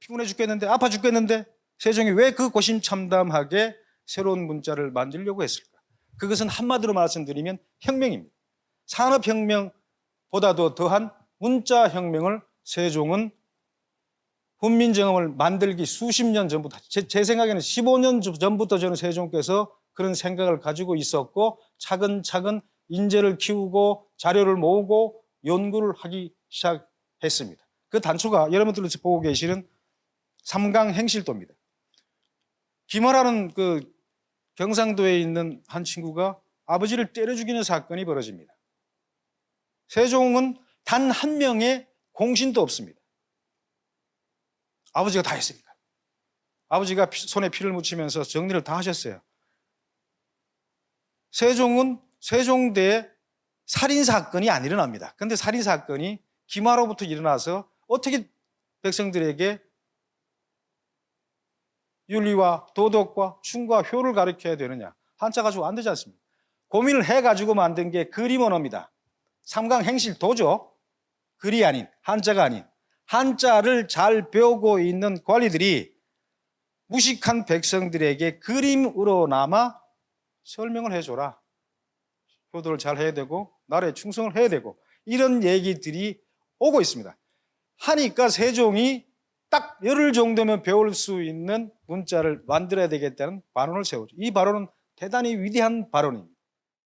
피곤해 죽겠는데 아파 죽겠는데 세종이 왜 그 고심참담하게 새로운 문자를 만들려고 했을까? 그것은 한마디로 말씀드리면 혁명입니다. 산업혁명보다도 더한 문자혁명을 세종은 훈민정음을 만들기 수십 년 전부터 제, 제 생각에는 15년 전부터 저는 세종께서 그런 생각을 가지고 있었고 차근차근 인재를 키우고 자료를 모으고 연구를 하기 시작했습니다. 그 단초가 여러분들 보고 계시는 삼강 행실도입니다. 김어라는 그 경상도에 있는 한 친구가 아버지를 때려 죽이는 사건이 벌어집니다. 세종은 단 한 명의 공신도 없습니다. 아버지가 다 했으니까. 아버지가 피- 손에 피를 묻히면서 정리를 다 하셨어요. 세종은 세종대에 살인 사건이 안 일어납니다. 근데 살인 사건이 기마로부터 일어나서 어떻게 백성들에게 윤리와 도덕과 충과 효를 가르쳐야 되느냐. 한자 가지고 안 되지 않습니까? 고민을 해 가지고 만든 게 그림 언어입니다. 삼강 행실 도죠. 글이 아닌, 한자가 아닌. 한자를 잘 배우고 있는 관리들이 무식한 백성들에게 그림으로나마 설명을 해줘라. 효도를 잘 해야 되고, 나라에 충성을 해야 되고, 이런 얘기들이 오고 있습니다. 하니까 세종이 딱 열흘 정도면 배울 수 있는 문자를 만들어야 되겠다는 발언을 세우죠. 이 발언은 대단히 위대한 발언입니다.